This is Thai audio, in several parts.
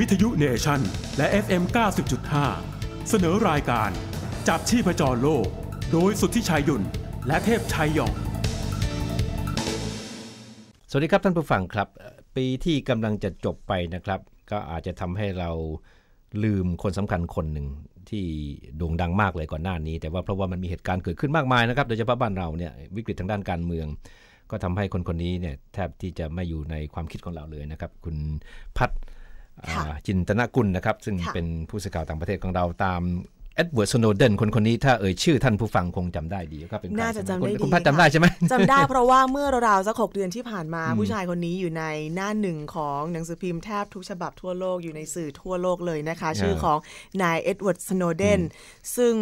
วิทยุเนชันและ FM 90.5 เสนอรายการจับชีพจรโลก โดยสุทธิชัยยุนและเทพชัยยอง สวัสดีครับท่านผู้ฟังครับ ปีที่กำลังจะจบไปนะครับ ก็อาจจะทำให้เราลืมคนสำคัญคนหนึ่งที่โด่งดังมากเลยก่อนหน้านี้ แต่ว่าเพราะว่ามันมีเหตุการณ์เกิดขึ้นมากมายนะครับโดยเฉพาะบ้านเราเนี่ยวิกฤตทางด้านการเมือง ก็ทำให้คนคนนี้เนี่ยแทบที่จะไม่อยู่ในความคิดของเราเลยนะครับ คุณพัฒน์ จินตนกุลนะครับ ซึ่งค่ะเป็นผู้สื่อข่าวต่างประเทศของเราตาม เอ็ดเวิร์ดสโนเดนคนคนนี้ถ้าเอ่ยชื่อท่านผู้ฟังคงจำได้ดีก็เป็นใครน่าจะจำได้คุณดีคุณพัฒน์ค่ะจำได้ใช่ไหมจำได้เพราะว่าเมื่อราวๆสักหกเดือนที่ผ่านมา ผู้ชายคนนี้อยู่ในหน้าหนึ่งของหนังสือพิมพ์แทบทุกฉบับทั่วโลกอยู่ในสื่อทั่วโลกเลยนะคะ ชื่อของนายเอ็ดเวิร์ดสโนเดนซึ่ง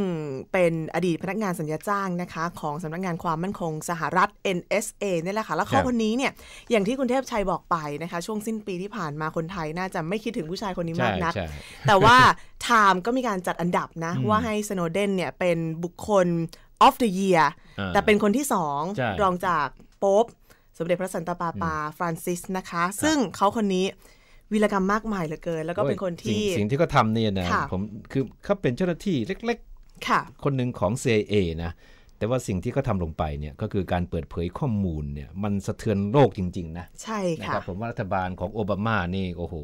เป็นอดีตพนักงานสัญญาจ้างนะคะ ของสำนักงานความมั่นคงสหรัฐ NSA นี่แหละค่ะแล้วเขาครับคนนี้เนี่ยอย่างที่คุณเทพชัยบอกไปนะคะ ช่วงสิ้นปีที่ผ่านมาคนไทยน่าจะไม่คิดถึงผู้ชายคนนี้มากนักใช่แต่ว่า Time ก็มีการจัดอันดับนะว่าให้สโนเดนเนี่ยเป็นบุคคล of the year อ่าแต่เป็นคนที่สองใช่รองจากโป๊ปสมเด็จพระสันตะปาปาฟรานซิสนะคะ ซึ่งเขาคนนี้วีรกรรมมากมายเหลือเกิน แล้วก็เป็นคนที่สิ่งสิ่งที่เขาทำเนี่ยนะค่ะผมคือเขาเป็นเจ้าหน้าที่เล็กค่ะๆคนหนึ่งของ CIA นะแต่ว่าสิ่งที่เขาทำลงไปเนี่ยก็คือการเปิดเผยข้อมูลเนี่ยมันสะเทือนโลกจริง ๆ นะ ใช่นะค่ะครับผมว่ารัฐบาลของโอบามานี่โอ้โห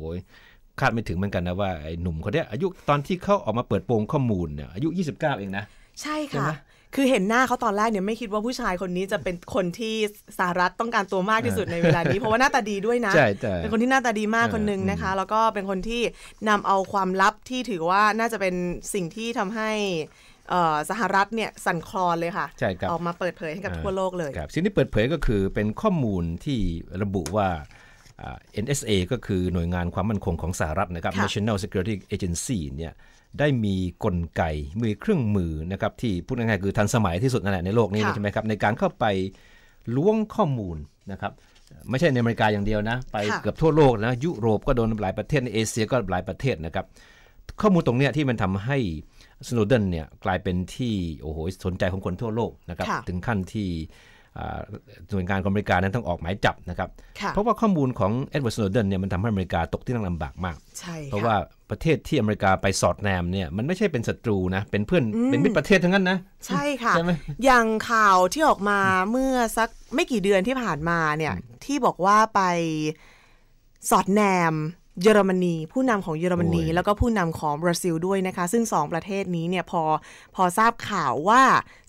คาดไม่ถึงเหมือนกันนะว่าไอ้หนุ่มคนเนี้ยอายุตอนที่เขาออกมาเปิดโปงข้อมูลเนี่ยอายุ 29 เองนะ ใช่ใช่ไหค่ะมคือเห็นหน้าเขาตอนแรกเนี่ยไม่คิดว่าผู้ชายคนนี้จะเป็นคนที่สหรัฐต้องการตัวมากที่สุดในเวลานี้ เพราะว่าหน้าตาดีด้วยนะใช่ใช่เป็นคนที่หน้าตาดีมากเออคนหนึ่งนะคะ แล้วก็เป็นคนที่นำเอาความลับที่ถือว่าน่าจะเป็นสิ่งที่ทำให้เอ่อสหรัฐเนี่ยสั่นคลอนเลยค่ะใช่ครับออกมาเปิดเผยให้กับทั่วโลกเลยครับสิ่งที่เปิดเผยก็คือเป็นข้อมูลที่ระบุว่าอ่า NSA ก็คือหน่วยงานความมั่นคงของสหรัฐนะครับค่ะ National Security Agency เนี่ยได้มีกลไกมีเครื่องมือนะครับที่พูดง่ายๆคือทันสมัยที่สุดนั่นแหละในโลกนี้ค่ะใช่ไหมครับในการเข้าไปล้วงข้อมูลนะครับไม่ใช่ในอเมริกาอย่างเดียวนะ ไปค่ะเกือบทั่วโลกนะยุโรปก็โดนหลายประเทศในเอเชียก็หลายประเทศนะครับ ข้อมูลตรงเนี้ยที่มันทำให้สโนเดนเนี่ยกลายเป็นที่โอ้โหสนใจของคนทั่วโลกนะครับค่ะถึงขั้นที่อ่า หน่วยงานของอเมริกานั้นต้องออกหมายจับนะครับค่ะเพราะว่าข้อมูลของเอ็ดเวิร์ดสโนเดนเนี่ยมันทำให้อเมริกาตกที่นั่งลำบากมากใช่เพราะค่ะว่าประเทศที่อเมริกาไปสอดแนมเนี่ยมันไม่ใช่เป็นศัตรูนะ เป็นเพื่อนเป็นมิตรประเทศทั้งนั้นนะ ใช่ค่ะใช่ไหมอย่างข่าวที่ออกมาเมื่อสักไม่กี่เดือนที่ผ่านมาเนี่ยที่บอกว่าไปสอดแนม เยอรมนี ผู้นำของเยอรมนีโอ้ยแล้วก็ผู้นำของบราซิลด้วยนะคะ ซึ่งสองประเทศนี้เนี่ยพอพอทราบข่าวว่า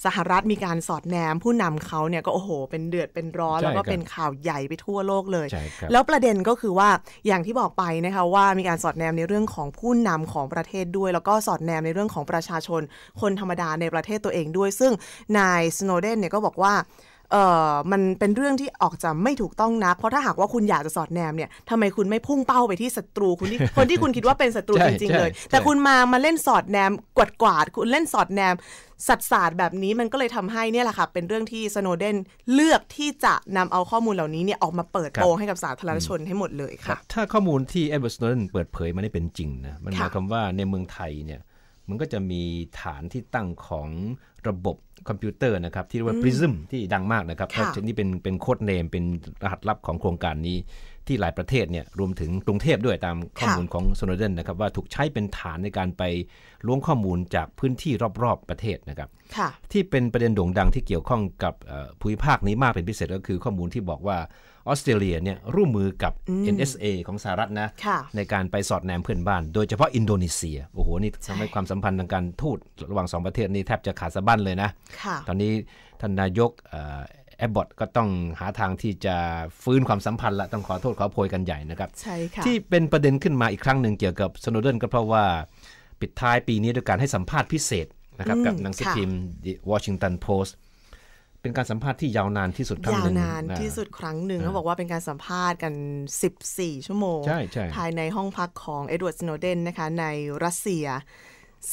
สหรัฐมีการสอดแนมผู้นำเขาเนี่ยก็โอ้โห เป็นเดือดเป็นร้อนใช่แล้วก็ครับเป็นข่าวใหญ่ไปทั่วโลกเลยใช่ครับแล้วประเด็นก็คือว่าอย่างที่บอกไปนะคะว่ามีการสอดแนมในเรื่องของผู้นำของประเทศด้วย แล้วก็สอดแนมในเรื่องของประชาชนคนธรรมดาในประเทศตัวเองด้วย ซึ่งนายสโนเดนเนี่ยก็บอกว่า เออมันเป็นเรื่องที่ออกจะไม่ถูกต้องนัก เพราะถ้าหากว่าคุณอยากจะสอดแนมเนี่ยทำไมคุณไม่พุ่งเป้าไปที่ศัตรูคุณที่คนที่คุณคิดว่าเป็นศัตรูใช่จริงใช่ๆเลยใช่แต่คุณมามาเล่นสอดแนมกวาดกวาดๆคุณเล่นสอดแนมสัตว์ศาสตร์แบบนี้มันก็เลยทำให้เนี่ยแหละค่ะ เป็นเรื่องที่สโนเดนเลือกที่จะนำเอาข้อมูลเหล่านี้เนี่ยออกมาเปิดโปงให้กับสาธารณชนให้หมดเลยค่ะ ถ้าข้อมูลที่เอ็ดเวิร์ดสโนเดนเปิดเผยมาได้เป็นจริงนะมันหมายค่ะความว่าในเมืองไทยเนี่ย มันก็จะมีฐานที่ตั้งของระบบคอมพิวเตอร์นะครับ ที่เรียกว่า Prism ที่ดังมากนะครับค่ะเพราะนี่เป็นเป็นโค้ดเนม เป็นรหัสลับของโครงการนี้ ที่หลายประเทศเนี่ยรวมถึงกรุงเทพด้วยตามข้อมูลของสโนเดนนะครับว่าถูกใช้เป็นฐานในการไปล้วงข้อมูลจากพื้นที่รอบๆประเทศนะครับค่ะที่เป็นประเด็นโด่งดังที่เกี่ยวข้องกับเอ่อภูมิภาคนี้มากเป็นพิเศษก็คือข้อมูลที่บอกว่า ออสเตรเลียเนี่ยร่วมมือกับ NSA ของสหรัฐนะค่ะในการไปสอดแนมเพื่อนบ้าน โดยเฉพาะอินโดนีเซีย โอ้โห นี่ทำให้ความสัมพันธ์ทางการทูตระหว่างสองประเทศนี้แทบจะขาดสะบั้นเลยนะค่ะตอนนี้ท่านนายกเอ่อแอบบอตก็ต้องหาทางที่จะฟื้นความสัมพันธ์ละต้องขอโทษขอโพยกันใหญ่นะครับ ใช่ค่ะ ที่เป็นประเด็นขึ้นมาอีกครั้งหนึ่งเกี่ยวกับสโนเดนก็เพราะว่าปิดท้ายปีนี้ด้วยการให้สัมภาษณ์พิเศษนะครับอืมกับหนังสือค่ะพิมพ์ The Washington Post เป็นการสัมภาษณ์ที่ยาวนานที่สุดครั้งยาหวนึ่งนานะที่สุดครั้งหนึ่งเขาบอกว่าเป็นการสัมภาษณ์กัน 14 ชั่วโมงใช่ใช่ภายในห้องพักของเอ็ดเวิร์ดสโนเดนนะคะในรัสเซีย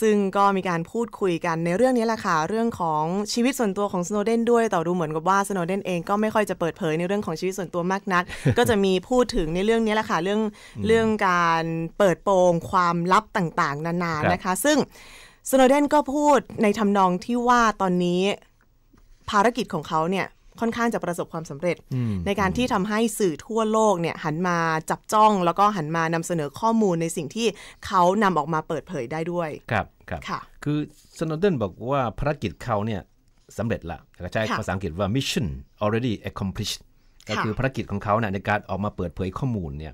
ซึ่งก็มีการพูดคุยกันในเรื่องนี้แหละค่ะ เรื่องของชีวิตส่วนตัวของสโนเดนด้วยแต่ดูเหมือนกับว่าสโนเดนเองก็ไม่ค่อยจะเปิดเผยในเรื่องของชีวิตส่วนตัวมากนัก ก็จะมีพูดถึงในเรื่องนี้แหละค่ะเรื่องเรื่องการเปิดโปงความลับต่างๆ นานาครับนะคะ ซึ่งสโนเดนก็พูดในทำนองที่ว่าตอนนี้ ภารกิจของเขาเนี่ยค่อนข้างจะประสบความสำเร็จอืมในการที่ทำให้สื่อทั่วโลกเนี่ยหันมาจับจ้อง แล้วก็หันมานำเสนอข้อมูลในสิ่งที่เขานำออกมาเปิดเผยได้ด้วย ครับครับค่ะคือสโนเดนบอกว่าภารกิจเขาเนี่ยสำเร็จละแล้วก็ใช้ค่ะภาษาอังกฤษว่า mission already accomplished ก็คือภารกิจของเขาเนี่ยในการออกมาเปิดเผยข้อมูลเนี่ย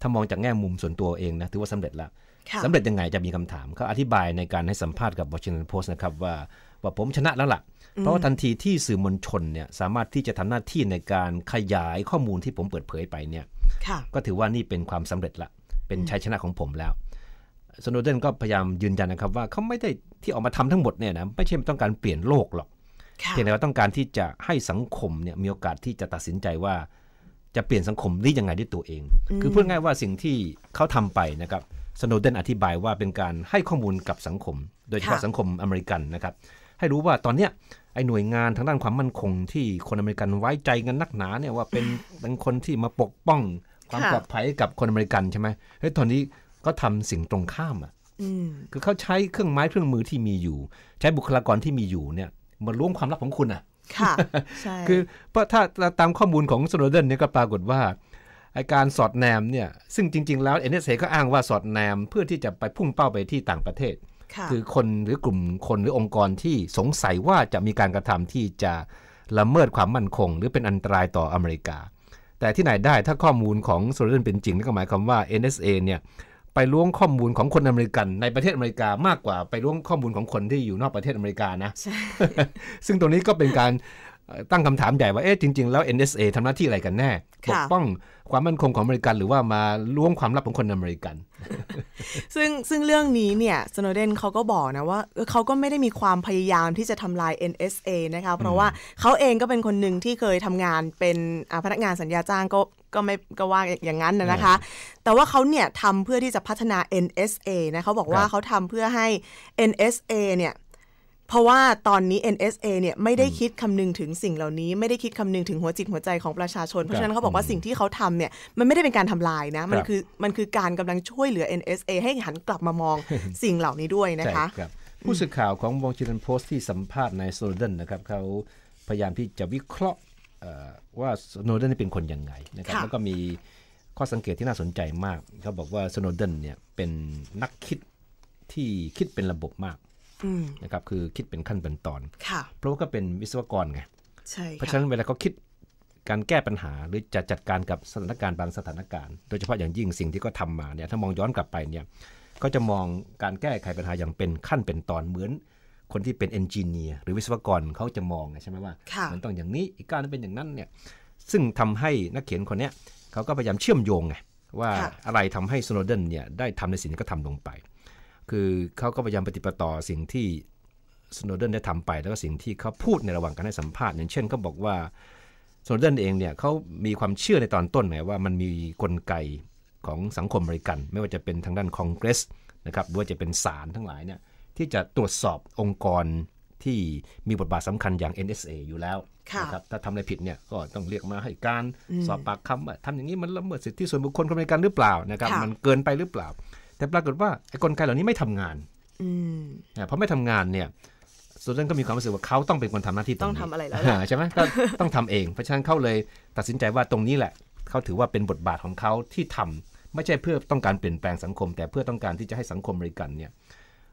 ถ้ามองจากแง่มุมส่วนตัวเองนะถือว่าสำเร็จละค่ะสำเร็จยังไงจะมีคำถามเขาอธิบายในการให้สัมภาษณ์กับ Washington Post นะครับว่า ว่าผมชนะแล้วล่ะ เพราะว่าทันทีที่สื่อมวลชนเนี่ยสามารถที่จะทำหน้าที่ในการขยายข้อมูลที่ผมเปิดเผยไปเนี่ยค่ะก็ถือว่านี่เป็นความสำเร็จละ เป็นชัยชนะของผมแล้วสโนเดนก็พยายามยืนยันนะครับว่าเขาไม่ได้ที่ออกมาทำทั้งหมดเนี่ยนะไม่ใช่ต้องการเปลี่ยนโลกหรอกค่ะเพียงแต่ว่าต้องการที่จะให้สังคมเนี่ยมีโอกาสที่จะตัดสินใจว่า จะเปลี่ยนสังคมได้ยังไงด้วยตัวเอง คือพูดง่ายว่าสิ่งที่เขาทำไปนะครับสโนเดนอธิบายว่าเป็นการให้ข้อมูลกับสังคม โดยเฉพาะค่ะสังคมอเมริกันนะครับ ให้รู้ว่าตอนเนี้ยไอ้หน่วยงานทางด้านความมั่นคงที่คนอเมริกันไว้ใจกันนักหนาเนี่ยว่าเป็นเป็นคนที่มาปกป้องความค่ะปลอดภัยให้กับคนอเมริกันใช่ไหมเฮ้ยตอนนี้ก็ทำสิ่งตรงข้ามอะอืมคือเขาใช้เครื่องไม้เครื่องมือที่มีอยู่ ใช้บุคลากรที่มีอยู่เนี่ยมาล้วงความลับของคุณอะ ค่ะใช่คือเพราะถ้าตามข้อมูลของสโนเดนเนี่ยก็ปรากฏว่าไอการสอดแนมเนี่ยซึ่งจริง ๆ แล้ว NSA ก็อ้างว่าสอดแนมเพื่อที่จะไปพุ่งเป้าไปที่ต่างประเทศ ค่ะคือคนหรือกลุ่มคนหรือองค์กรที่สงสัยว่าจะมีการกระทำที่จะละเมิดความมั่นคง หรือเป็นอันตรายต่ออเมริกา แต่ที่ไหนได้ถ้าข้อมูลของโซเดนเป็นจริงนั่นก็หมายความว่า NSA เนี่ยไปล้วงข้อมูลของคนอเมริกันในประเทศอเมริกามากกว่าไปล้วงข้อมูลของคนที่อยู่นอกประเทศอเมริกานะใช่ซึ่งตรงนี้ก็เป็นการเอ่อ ตั้งคำถามใหญ่ว่าเอ๊ะจริง ๆ แล้ว NSA ทำหน้าที่อะไรกันแน่ค่ะปกป้องความมั่นคงของอเมริกันหรือว่ามาล้วงความลับของคนอเมริกัน ซึ่งซึ่งเรื่องนี้เนี่ยสโนเดนเขาก็บอกนะว่าเออเขาก็ไม่ได้มีความพยายามที่จะทำลาย NSA นะคะเพราะว่าเขาเองก็เป็นคนหนึ่งที่เคยทำงานเป็นอ่าพนักงานสัญญาจ้างก็ก็ไม่ก็ว่าอย่างนั้นนะนะคะ แต่ว่าเขาเนี่ยทำเพื่อที่จะพัฒนา NSA นะเขาบอกว่าครับเขาทำเพื่อให้ NSA เนี่ย เพราะว่าตอนนี้ NSA เนี่ยไม่ได้คิดคำนึงถึงสิ่งเหล่านี้ ไม่ได้คิดคำนึงถึงหัวจิตหัวใจของประชาชน เพราะฉะนั้นเขาบอกว่าสิ่งที่เขาทำเนี่ยมันไม่ได้เป็นการทำลายนะ มันครับคือมันคือการกำลังช่วยเหลือ NSA ให้หันกลับมามองสิ่งเหล่านี้ด้วยนะคะใช่ครับผู้สื่อข่าวของวองชิ n นโพสต์ที่สัมภาษณ์ในสโนเดนนะครับเขาพยายามที่จะวิเคราะห์เอ่อว่าสโนเดนเป็นคนยังไงนะครับค่ะแล้วก็มีข้อสังเกตที่น่าสนใจมากเขาบอกว่าสโนเดนเนี่ยเป็นนักคิดที่คิดเป็นระบบมากอืม นะครับคือคิดเป็นขั้นเป็นตอนค่ะเพราะว่าก็เป็นวิศวกรไงใช่เพราะฉะค่ะนั้นเวลาเขาคิดการแก้ปัญหาหรือจะจัดการกับสถานการณ์บางสถานการณ์ โดยเฉพาะอย่างยิ่งสิ่งที่เขาทำมาเนี่ยถ้ามองย้อนกลับไปเนี่ยก็จะมองการแก้ไขปัญหาอย่างเป็นขั้นเป็นตอนเหมือนคนที่เป็นเอนจิเนียร์หรือวิศวกรเขาจะมองไงใช่ไหมว่าค่ะมันต้องอย่างนี้อีกการนึงเป็นอย่างนั้นเนี่ยซึ่งทำให้นักเขียนคนเนี้ยเขาก็พยายามเชื่อมโยงไงว่าค่ะอะไรทำให้สโนเดนเนี่ยได้ทำในสิ่งที่เขาทำลงไป คือเขาก็พยายามปฏิปต่อสิ่งที่สโนเดนได้ทำไป แล้วก็สิ่งที่เขาพูดในระหว่างการให้สัมภาษณ์อย่างเช่นเขาบอกว่าสโนเดนเองเนี่ยเขามีความเชื่อในตอนต้นไงว่ามันมีกลไกของสังคมอเมริกัน ไม่ว่าจะเป็นทางด้านคอนเกรสนะครับหรือว่าจะเป็นศาลทั้งหลายเนี่ยที่จะตรวจสอบองค์กรที่มีบทบาทสำคัญอย่าง NSA อยู่แล้วค่ะนะครับถ้าทำอะไรผิดเนี่ยก็ต้องเรียกมาให้การสอบปากคำว่าทำอย่างนี้มันละเมิดสิทธิส่วนบุคคลคนอเมริกันหรือเปล่านะครับค่ะมันเกินไปหรือเปล่า แต่ปรากฏว่าไอ้กลไกเหล่านี้ไม่ทำงานอืมอ่าเพราะไม่ทำงานเนี่ยส่วนนั้นก็มีความรู้สึกว่าเขาต้องเป็นคนทำหน้าที่ตรงนี้ต้องทำอะไรแล้วล่ะาใช่ไหมก็ต้องทำเอง เพราะฉะนั้นเขาเลยตัดสินใจว่าตรงนี้แหละ เขาถือว่าเป็นบทบาทของเขาที่ทำไม่ใช่เพื่อต้องการเปลี่ยนแปลงสังคม แต่เพื่อต้องการที่จะให้สังคมอเมริกันเนี่ย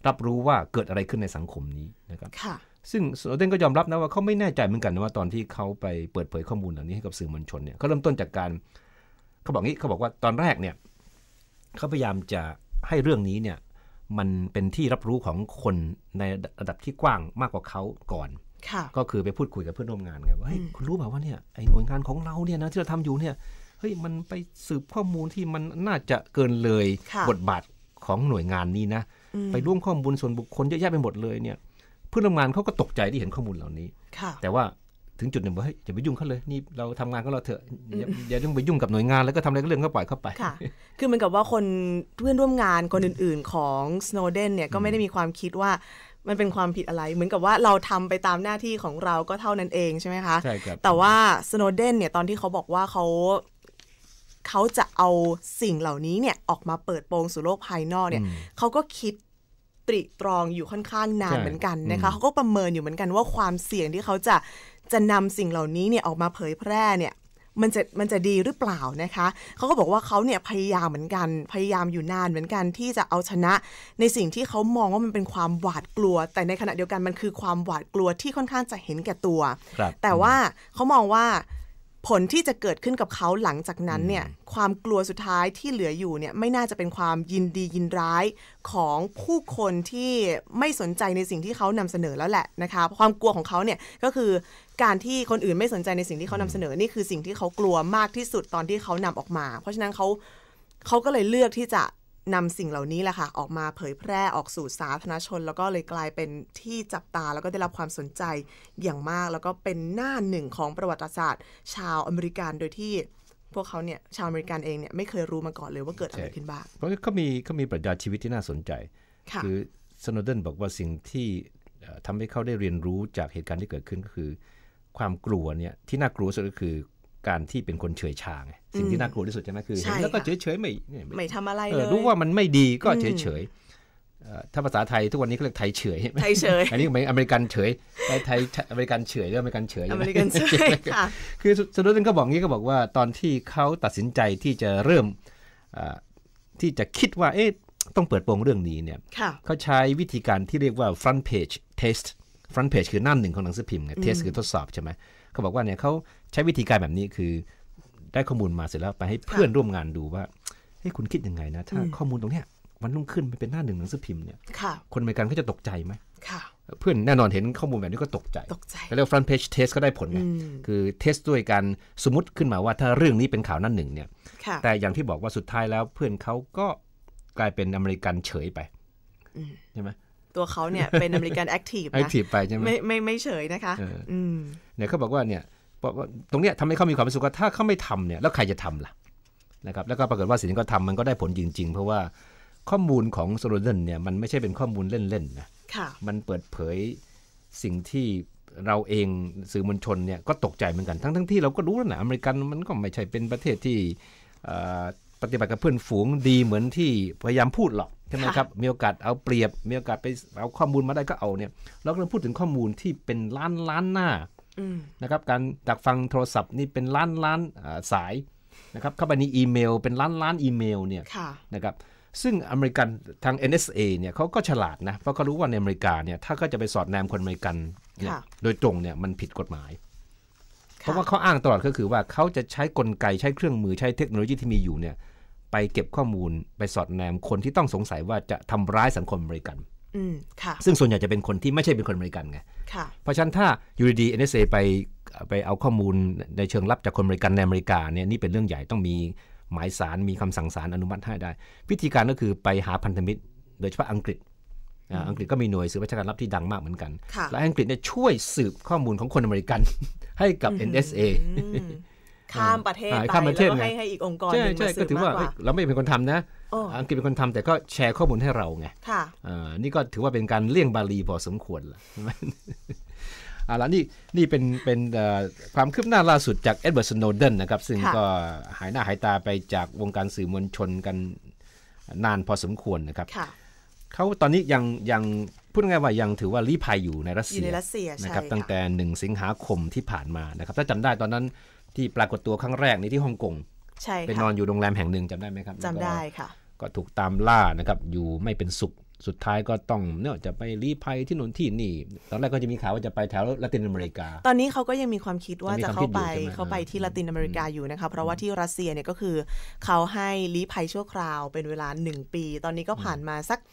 รับรู้ว่าเกิดอะไรขึ้นในสังคมนี้นะครับค่ะซึ่งสโนเดนก็ยอมรับนะว่าเขาไม่แน่ใจเหมือนกันนะว่าตอนที่เขาไปเปิดเผยข้อมูลเหล่านี้ให้กับสื่อมวลชนเนี่ยเขาเริ่มต้นจากการเขาบอกงี้เขาบอกว่าตอนแรกเนี่ยเขาพยายามจะ ให้เรื่องนี้เนี่ยมันเป็นที่รับรู้ของคนในระดับที่กว้างมากกว่าเขาก่อนค่ะก็คือไปพูดคุยกับเพื่อนร่วมงานไงว่าเฮ้ยคุณรู้เปล่าว่าเนี่ยไอ้หน่วยงานของเราเนี่ยนะที่เราทำอยู่เนี่ยเฮ้ยมันไปสืบข้อมูลที่มันน่าจะเกินเลยค่ะบทบาทของหน่วยงานนี้นะอืมไปร่วมข้อมูลส่วนบุคคลเยอะแยะไปหมดเลยเนี่ยเพื่อนร่วมงานเขาก็ตกใจที่เห็นข้อมูลเหล่านี้ค่ะแต่ว่า ถึงจุดหนึ่งบอกเฮ้ยอย่าไปยุ่งเขาเลยนี่เราทำงานของเราเถอะอย่าอย่าต้องไปยุ่งกับหน่วยงานแล้วก็ทำอะไรก็เรื่องก็ปล่อยเข้าไปค่ะ คือเหมือนกับว่าคนเพื่อนร่วมงานคนอื่น ๆ ของสโนเดนเนี่ยก็ไม่ได้มีความคิดว่ามันเป็นความผิดอะไร เหมือนกับว่าเราทำไปตามหน้าที่ของเราก็เท่านั้นเองใช่ไหมคะใช่ครับแต่ว่าสโนเดนเนี่ยตอนที่เขาบอกว่าเขาเขาจะเอาสิ่งเหล่านี้เนี่ยออกมาเปิดโปงสู่โลกภายนอกเนี่ยอืมเขาก็คิดตริตรองอยู่ค่อนข้างนานใช่เหมือนกันนะคะอืมเขาก็ประเมินอยู่เหมือนกันว่าความเสี่ยงที่เขาจะ จะนำสิ่งเหล่านี้เนี่ยออกมาเผยแพร่เนี่ยมันจะมันจะดีหรือเปล่านะคะเขาก็บอกว่าเขาเนี่ยพยายามเหมือนกัน พยายามอยู่นานเหมือนกันที่จะเอาชนะ ในสิ่งที่เขามองว่ามันเป็นความหวาดกลัว แต่ในขณะเดียวกันมันคือความหวาดกลัวที่ค่อนข้างจะเห็นแก่ตัวครับแต่ว่าเขามองว่า ผลที่จะเกิดขึ้นกับเขาหลังจากนั้นเนี่ยความกลัวสุดท้ายที่เหลืออยู่เนี่ยไม่น่าจะเป็นความยินดียินร้ายของผู้คนที่ไม่สนใจในสิ่งที่เขานำเสนอแล้วแหละนะคะความกลัวของเขาเนี่ยก็คือการที่คนอื่นไม่สนใจในสิ่งที่เขานำเสนอนี่คือสิ่งที่เขากลัวมากที่สุดตอนที่เขานำออกมา เพราะฉะนั้นเขาเขาก็เลยเลือกที่จะ นำสิ่งเหล่านี้แหละค่ะ ออกมาเผยแพร่ออกสู่สาธารณชน แล้วก็เลยกลายเป็นที่จับตาแล้วก็ได้รับความสนใจอย่างมาก แล้วก็เป็นหน้าหนึ่งของประวัติศาสตร์ ชาวอเมริกันโดยที่พวกเขาเนี่ยชาวอเมริกันเองเนี่ยไม่เคยรู้มาก่อนเลยว่าเกิดอะไรขึ้นบ้างเพราะเขามีเขามีปรัชญาชีวิตที่น่าสนใจค่ะคือสโนเดนบอกว่าสิ่งที่เอ่อทำให้เขาได้เรียนรู้จากเหตุการณ์ที่เกิดขึ้นก็คือ ความกลัวเนี่ยที่น่ากลัวสุดก็คือ การที่เป็นคนเฉยชาไงสิ่งที่น่ากลัวที่สุดใช่ไหมคือใช่เห็นแล้วก็ค่ะเฉยเฉยๆไม่เนี่ยไม่ไม่ทำอะไรเอเลอยรู้ว่ามันไม่ดีก็เฉยเฉยๆเอ่อถ้าภาษาไทยทุกวันนี้เขาเรียกไทยเฉยไทยเฉยอันนี้เหมือนอเมริกันเฉยไทยไทยอเมริกันเฉยหรืออเมริกันเฉยอใช่ไหเมริกันเฉยค่ะคือสโนเดนก็บอกงี้ก็บอกว่าตอนที่เขาตัดสินใจที่จะเริ่มเอ่อที่จะคิดว่าเอ๊ะต้องเปิดโปงเรื่องนี้เนี่ยค่ะเขาใช้วิธีการที่เรียกว่า front page test front page คือหน้าหนึ่งของหนังสือพิมพ์ไง test คือทดสอบใช่ไหม เขาบอกว่าเนี่ยเขาใช้วิธีการแบบนี้คือ ได้ข้อมูลมาเสร็จแล้วไปให้เพื่อนร่วมงานดูว่าเฮ้ยคุณคิดยังไงนะ ถ้าข้อมูลตรงเนี้ยวันรุ่งขึ้นมันเป็นหน้าหนึ่งหนังสือพิมพ์เนี่ยค่ะคนอเมริกันเขาจะตกใจไหมค่ะเพื่อนแน่นอนเห็นข้อมูลแบบนี้ก็ตกใจตกใจเรียกว่า front page test ก็ได้ผลไงคือเทสด้วยการสมมติขึ้นมาว่าถ้าเรื่องนี้เป็นข่าวหน้าหนึ่งเนี่ยค่ะแต่อย่างที่บอกว่าสุดท้ายแล้วเพื่อนเขาก็กลายเป็นอเมริกันเฉยไปใช่ไหม ตัวเขาเนี่ยเป็นอเมริกันแอคทีฟไอนะทีฟไปใช่ไหมไม่ไม่ไม่เฉยนะคะเอออืมเนี่ยเขาบอกว่าเนี่ยบอกว่าตรงเนี้ยทำให้เขามีความรู้สึกว่าถ้าเขาไม่ทำเนี่ยแล้วใครจะทำล่ะนะครับแล้วก็ปรากฏว่าสิ่งที่เขาทำมันก็ได้ผลจริง ๆ เพราะว่าข้อมูลของโซโลเดนเนี่ยมันไม่ใช่เป็นข้อมูลเล่นๆนะค่ะมันเปิดเผยสิ่งที่เราเองสื่อมวลชนเนี่ยก็ตกใจเหมือนกันทั้งทั้งที่เราก็รู้แล้วนะอเมริกันมันก็ไม่ใช่เป็นประเทศที่เอ่อ ปฏิบัติกับเพื่อนฝูงดีเหมือนที่พยายามพูดหรอกใช่ไหมครับ มีโอกาสเอาเปรียบ มีโอกาสไปเอาข้อมูลมาได้ก็เอาเนี่ยเรากำลังพูดถึงข้อมูลที่เป็นล้านล้านหน้าอืมนะครับการดักฟังโทรศัพท์นี่เป็นล้านล้านอ่าสายนะครับเข้าไปในอีเมล เป็นล้านล้านอีเมลเนี่ยค่ะนะครับซึ่งอเมริกันทาง NSA เนี่ยเขาก็ฉลาดนะเพราะเขารู้ว่าในอเมริกาเนี่ยถ้าเขาจะไปสอดแนมคนอเมริกันเนี่ยค่ะโดยตรงเนี่ยมันผิดกฎหมาย เพราะว่าเขาอ้างตลอดก็คือว่าเขาจะใช้กลไกใช้เครื่องมือใช้เทคโนโลยีที่มีอยู่เนี่ยไปเก็บข้อมูลไปสอดแนมคนที่ต้องสงสัยว่าจะทำร้ายสังคมอเมริกันอืมค่ะซึ่งส่วนใหญ่จะเป็นคนที่ไม่ใช่เป็นคนอเมริกันไงค่ะเพราะฉะนั้นถ้าอยู่ดีๆ NSA ไปไปเอาข้อมูลในเชิงลับจากคนอเมริกันในอเมริกาเนี่ยนี่เป็นเรื่องใหญ่ต้องมีหมายสารมีคำสั่งศาลอนุมัติให้ได้ วิธีการก็คือไปหาพันธมิตร โดยเฉพาะอังกฤษ อ่าอังกฤษก็มีหน่วยสืบราชการลับที่ดังมากเหมือนกันค่ะและอังกฤษเนี่ยช่วยสืบข้อมูลของคนอเมริกัน ให้กับ NSA อืมข้ามประเทศอ่าไปข้ามประเทศแล้วก็ไงให้ให้อีกองค์กรหใช่นึ่งใช่มาสืก็บถือมาว่ากกเอ้ว่ายเราไม่เป็นคนทำนะโอ้อังกฤษเป็นคนทำแต่ก็แชร์ข้อมูลให้เราไงค่ะอ่านี่ก็ถือว่าเป็นการเลี่ยงบาลีพอสมควรละใช่ไหมเอาละนี่นี่เป็นเป็นเอ่อความคืบหน้าล่าสุดจากเอ็ดเวิร์ดสโนเดนนะครับ ซึ่งค่ะก็หายหน้าหายตาไปจากวงการสื่อมวลชนกันนานพอสมควรนะครับค่ะ เขาตอนนี้ยังยังพูดง่ายๆว่ายังถือว่าลี้ภัยอยู่ในรัสอเซียู่ยในรัสเซียนะใช่ครับค่ะตั้งแต่หนึ่งสิงหาคมที่ผ่านมานะครับถ้าจำได้ตอนนั้นที่ปรากฏตัวครั้งแรกนี่ที่ฮ่องกงใช่ไปนค่ะอนอยู่โรงแรมแห่งหนึ่งจำได้ไหมครับจำได้ค่ะ ก็ถูกตามล่านะครับอยู่ไม่เป็นสุขสุดท้ายก็ต้องเนี่ยจะไปลี้ภัยที่นู่นที่นี่ ตอนแรกก็จะมีข่าวว่าจะไปแถวละตินอเมริกา ตอนนี้เขาก็ยังมีความคิดว่ายังมีจะความเข้าคิดอยู่ไปใช่ไหมเข้าไปที่ละตินอเมริกาอยู่นะคะ เพราะว่าที่รัสเซียเนี่ยก็คือเขาให้ลี้ภัยชั่วคราวเป็นเวลาหนึ่งปี ตอนนี้ก็ผ่านมาสักเอ่อ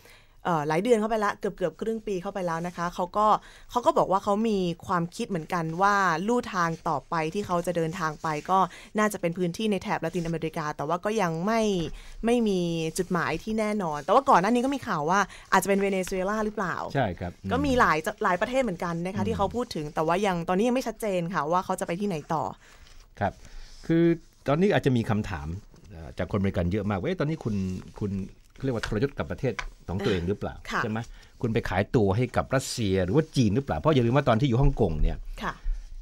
หลายเดือนเข้าไปละเกือบเกือบครึ่งปีเข้าไปแล้วนะคะเขาก็เขาก็บอกว่าเขามีความคิดเหมือนกันว่าลู่ทางต่อไปที่เขาจะเดินทางไป ก็น่าจะเป็นพื้นที่ในแถบละตินอเมริกา แต่ว่าก็ยังไม่ไม่มีจุดหมายที่แน่นอน แต่ว่าก่อนหน้านี้ก็มีข่าวว่าอาจจะเป็นเวเนซุเอลาหรือเปล่าใช่ครับก็มีหลายหลายประเทศเหมือนกันนะคะที่เขาพูดถึงแต่ว่ายังตอนนี้ยังไม่ชัดเจนค่ะว่าเขาจะไปที่ไหนต่อครับคือตอนนี้อาจจะมีคำถามเอ่อจากคนอเมริกันเยอะมากว่าเอ๊ะตอนนี้คุณคุณ เรียกว่าทรยศกับประเทศของตัวเองหรือเปล่าค่ะใช่ไหมคุณไปขายตัวให้กับรัสเซียหรือว่าจีนหรือเปล่าเพราะอย่าลืมว่าตอนที่อยู่ฮ่องกงเนี่ยค่ะ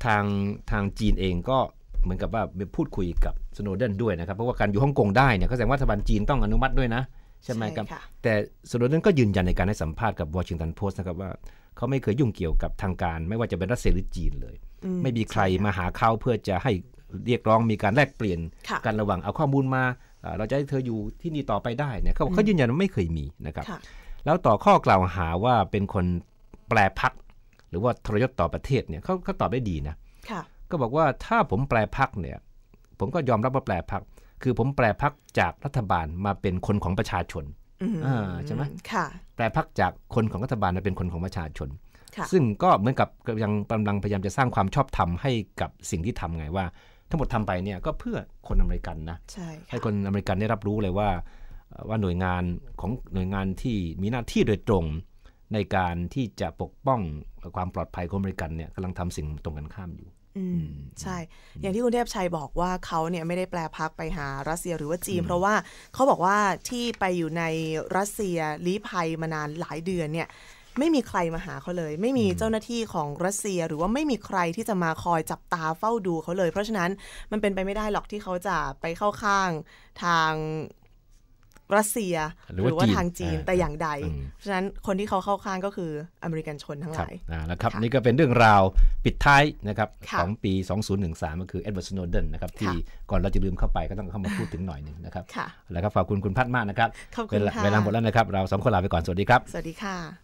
ทางทางจีนเองก็เหมือนกับว่าไปพูดคุยกับสโนเดนด้วยนะครับเพราะว่าการอยู่ฮ่องกงได้เนี่ยก็แสดงว่ารัฐบาลจีนต้องอนุมัติด้วยนะใช่ไหมครับใช่ค่ะแต่สโนเดนก็ยืนยันในการให้สัมภาษณ์กับวอชิงตันโพสต์นะครับว่าเขาไม่เคยยุ่งเกี่ยวกับทางการ ไม่ว่าจะเป็นรัสเซียหรือจีนเลยอืมไม่มีใครมาหาเขาเพื่อจะให้เรียกร้องมีการแลกเปลี่ยนค่ะกันระหว่างเอาข้อมูลมา เอ่อเราจะให้เธออยู่ที่นี่ต่อไปได้เนี่ยเขาเขายืนยันว่าไม่เคยมีนะครับค่ะแล้วต่อข้อกล่าวหาว่าเป็นคนแปรพัก หรือว่าทรยศต่อประเทศเนี่ยเขาเขาตอบได้ดีนะค่ะก็บอกว่าถ้าผมแปรพักเนี่ย ผมก็ยอมรับว่าแปรพัก คือผมแปรพักจากรัฐบาลมาเป็นคนของประชาชนอืมอ่าใช่ไหมค่ะแปรพักจากคนของรัฐบาลมาเป็นคนของประชาชนค่ะซึ่งก็เหมือนกับยังกำลังพยายามจะสร้างความชอบธรรมให้กับสิ่งที่ทำไงว่า ทั้งหมดทำไปเนี่ยก็เพื่อคนอเมริกันนะใช่ให้ค่ะคนอเมริกันได้รับรู้เลยว่าเอ่อว่าหน่วยงานของหน่วยงานที่มีหน้าที่โดยตรงในการที่จะปกป้องความปลอดภัยของอเมริกันเนี่ยกำลังทำสิ่งตรงกันข้ามอยู่อืมใช่ อย่างที่คุณเทพชัยบอกว่าเขาเนี่ยไม่ได้แปลพักไปหารัสเซียหรือว่าจีน เพราะว่าเขาบอกว่าที่ไปอยู่ในรัสเซียลี้ภัยมานานหลายเดือนเนี่ย ไม่มีใครมาหาเขาเลย ไม่มีเจ้าหน้าที่ของรัสเซีย หรือว่าไม่มีใครที่จะมาคอยจับตาเฝ้าดูเขาเลย เพราะฉะนั้นมันเป็นไปไม่ได้หรอกที่เขาจะไปเข้าข้างทางรัสเซียหรือว่าว่าจีนทางจีนอ่าแต่อย่างใดอืมเพราะฉะนั้นคนที่เขาเข้าข้างก็คืออเมริกันชนทั้งหครับลายอ่าแล้วครับค่ะนี่ก็เป็นเรื่องราวปิดท้ายนะครับค่ะของปี 2013 ก็คือเอ็ดเวิร์ดสโนเดนนะครับที่ค่ะก่อนเราจะลืมเข้าไปก็ต้องเข้ามาพูดถึงหน่อยหนึ่งนะครับค่ะแล้วครับขอบคุณคุณพัฒมากนะครับขอบคุณเวลาค่ะเวลาหมดแล้วนะครับ เราสองคนลาไปก่อนสวัสดีครับ สวัสดีค่ะ